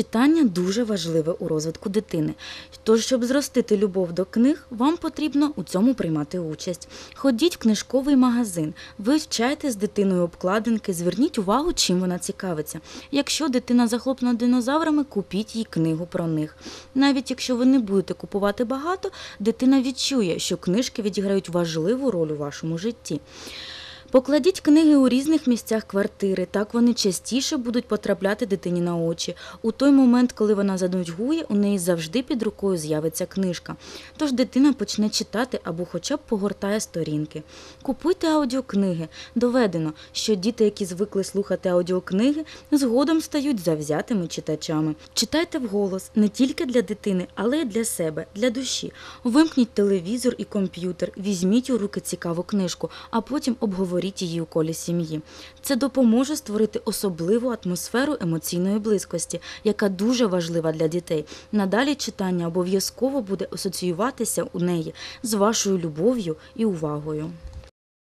Читання дуже важливе у розвитку дитини. Тож, щоб зростити любов до книг, вам потрібно у цьому приймати участь. Ходіть в книжковий магазин, вивчайте з дитиною обкладинки, зверніть увагу, чим вона цікавиться. Якщо дитина захоплена динозаврами, купіть їй книгу про них. Навіть якщо ви не будете купувати багато, дитина відчує, що книжки відіграють важливу роль у вашому житті. Покладіть книги у різних місцях квартири, так вони частіше будуть потрапляти дитині на очі. У той момент, коли вона занудьгує, у неї завжди під рукою з'явиться книжка. Тож дитина почне читати або хоча б погортає сторінки. Купуйте аудіокниги. Доведено, що діти, які звикли слухати аудіокниги, згодом стають завзятими читачами. Читайте вголос не тільки для дитини, але й для себе, для душі. Вимкніть телевізор і комп'ютер, візьміть у руки цікаву книжку, а потім обговоріть її у колі сім'ї. Це допоможе створити особливу атмосферу емоційної близькості, яка дуже важлива для дітей. Надалі читання обов'язково буде асоціюватися у неї з вашою любов'ю і увагою.